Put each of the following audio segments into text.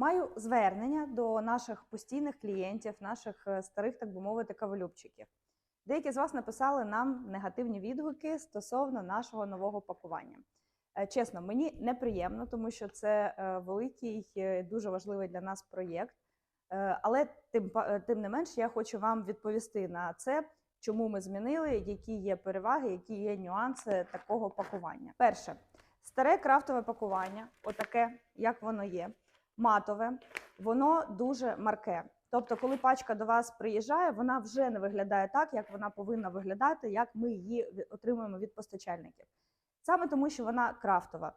Маю звернення до наших постійних клієнтів, наших е, старих, так би мовити, кавелюбчиків. Деякі з вас написали нам негативні відгуки стосовно нашого нового пакування. Е, Чесно, мені неприємно, тому що це е, великий, дуже важливий для нас проєкт. Але тим, тим не менш, я хочу вам відповісти на це, чому ми змінили, які є переваги, які є нюанси такого пакування. Перше, старе крафтове пакування, отаке, як воно є, матове, воно дуже марке. Тобто, коли пачка до вас приїжджає, вона вже не виглядає так, як вона повинна виглядати, як ми її отримуємо від постачальників. Саме тому, що вона крафтова.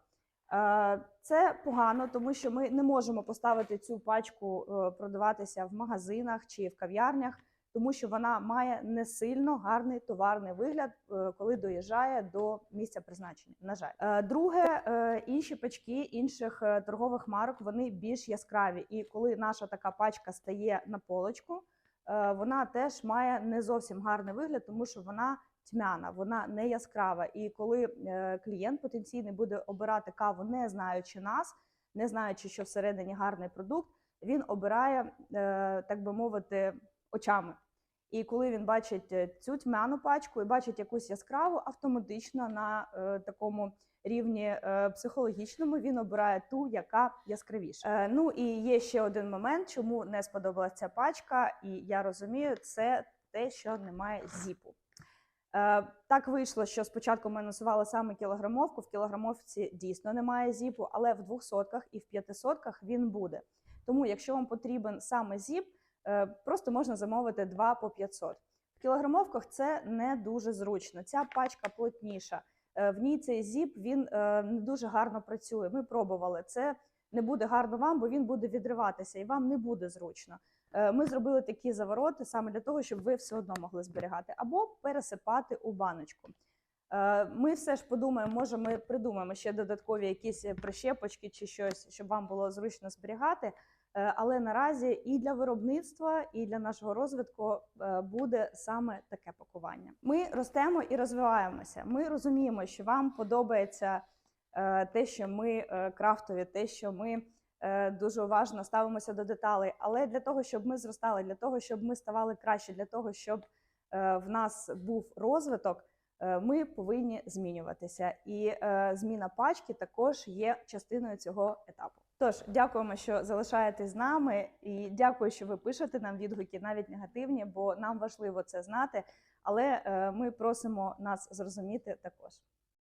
Е, Це погано, тому що ми не можемо поставити цю пачку е, продаватися в магазинах чи в кав'ярнях, тому що вона має не сильно гарний товарний вигляд, е, коли доїжджає до місця призначення. На жаль, Е, друге, е, інші пачки інших торгових марок вони більш яскраві. І коли наша така пачка стає на полочку, вона теж має не зовсім гарний вигляд, тому що вона тьмяна, вона не яскрава. І коли клієнт потенційний буде обирати каву, не знаючи нас, не знаючи, що всередині гарний продукт, він обирає, так би мовити, очами. І коли він бачить е, цю тьмяну пачку і бачить якусь яскраву, автоматично на е, такому рівні е, психологічному він обирає ту, яка яскравіша. Е, ну і є ще один момент, чому не сподобалася ця пачка, і я розумію, це те, що немає зіпу. Е, Так вийшло, що спочатку ми анонсували саме кілограмовку. В кілограмовці дійсно немає зіпу, але в 200 і в 500 він буде. Тому, якщо вам потрібен саме зіп, просто можна замовити 2 по 500. В кілограмовках це не дуже зручно. Ця пачка плотніша. Е, В ній цей зіп він е, не дуже гарно працює. Ми пробували. Це не буде гарно вам, бо він буде відриватися і вам не буде зручно. Е, Ми зробили такі завороти саме для того, щоб ви все одно могли зберігати або пересипати у баночку. Е, Ми все ж подумаємо, може, ми придумаємо ще додаткові якісь прищепочки чи щось, щоб вам було зручно зберігати. Е, Але наразі і для виробництва, і для нашого розвитку е, буде саме таке пакування. Ми ростемо і розвиваємося. Ми розуміємо, що вам подобається е, те, що ми крафтові, те, що ми дуже уважно ставимося до деталей. Але для того, щоб ми зростали, для того, щоб ми ставали краще, для того, щоб в нас був розвиток, ми повинні змінюватися. І зміна пачки також є частиною цього етапу. Тож, дякуємо, що залишаєтесь з нами, і дякую, що ви пишете нам відгуки, навіть негативні, бо нам важливо це знати. Але е, ми просимо нас зрозуміти також.